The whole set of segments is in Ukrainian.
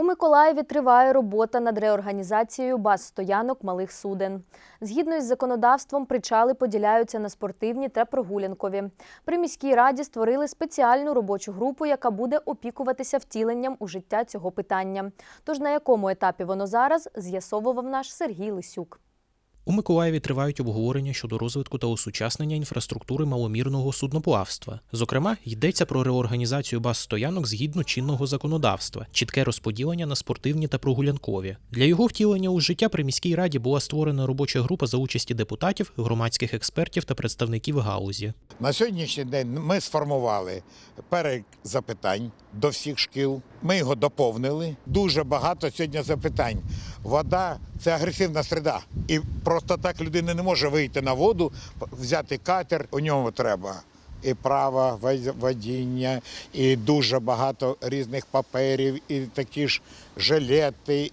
У Миколаєві триває робота над реорганізацією баз стоянок малих суден. Згідно із законодавством, причали поділяються на спортивні та прогулянкові. При міській раді створили спеціальну робочу групу, яка буде опікуватися втіленням у життя цього питання. Тож на якому етапі воно зараз з'ясовував наш Сергій Лисюк. У Миколаєві тривають обговорення щодо розвитку та осучаснення інфраструктури маломірного судноплавства. Зокрема, йдеться про реорганізацію баз стоянок згідно чинного законодавства, чітке розподілення на спортивні та прогулянкові. Для його втілення у життя при міській раді була створена робоча група за участі депутатів, громадських експертів та представників галузі. На сьогоднішній день ми сформували перелік запитань до всіх шкіл. Ми його доповнили. Дуже багато сьогодні запитань. Вода це агресивна середа. І просто так людина не може вийти на воду, взяти катер. У ньому треба і право водіння, і дуже багато різних паперів, і такі ж жилети.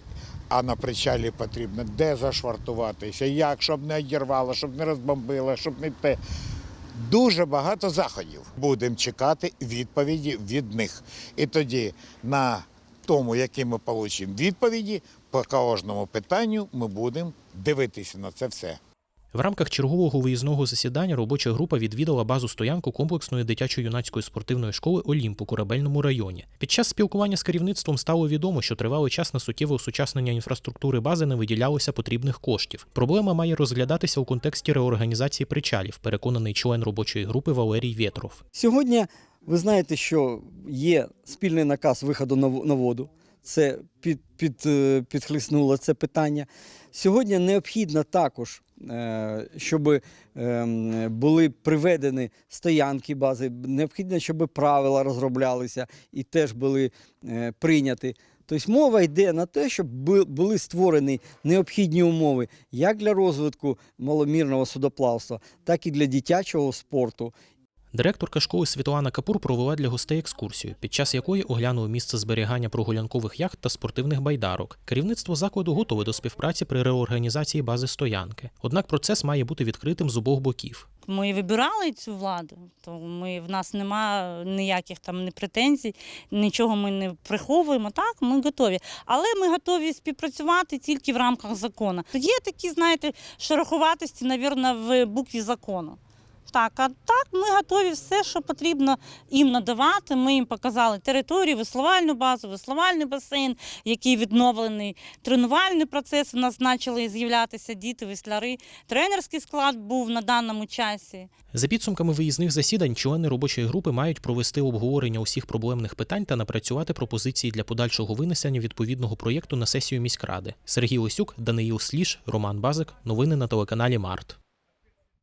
А на причалі потрібно де зашвартуватися, як, щоб не одірвало, щоб не розбомбило, щоб не те. Дуже багато заходів. Будемо чекати відповіді від них. І тоді на тому, які ми отримаємо відповіді, по кожному питанню ми будемо дивитися на це все. В рамках чергового виїзного засідання робоча група відвідала базу стоянку комплексної дитячо-юнацької спортивної школи Олімп у корабельному районі. Під час спілкування з керівництвом стало відомо, що тривалий час на суттєве осучаснення інфраструктури бази не виділялося потрібних коштів. Проблема має розглядатися у контексті реорганізації причалів, переконаний член робочої групи Валерій Вєтров. Сьогодні ви знаєте, що є спільний наказ виходу на воду. Це під, під, е, підхлиснуло це питання. Сьогодні необхідно також, е, щоб ем, були приведені стоянки бази, необхідно, щоб правила розроблялися і теж були е, прийняті. Тобто мова йде на те, щоб були створені необхідні умови як для розвитку маломірного судоплавства, так і для дитячого спорту. Директорка школи Світлана Капур провела для гостей екскурсію, під час якої оглянули місце зберігання прогулянкових яхт та спортивних байдарок. Керівництво закладу готове до співпраці при реорганізації бази стоянки. Однак процес має бути відкритим з обох боків. Ми вибирали цю владу, то ми в нас нема ніяких там не претензій, нічого ми не приховуємо. Так, ми готові. Але ми готові співпрацювати тільки в рамках закону. Є такі, знаєте, шероховатості, навірно, в букві закону. Так, а так ми готові все, що потрібно їм надавати. Ми їм показали територію, веслувальну базу, веслувальний басейн, який відновлений. Тренувальний процес у нас почали з'являтися діти, весляри. Тренерський склад був на даному часі. За підсумками виїзних засідань, члени робочої групи мають провести обговорення усіх проблемних питань та напрацювати пропозиції для подальшого винесення відповідного проєкту на сесію міськради. Сергій Лисюк, Даниїл Сліж, Роман Базик. Новини на телеканалі Март.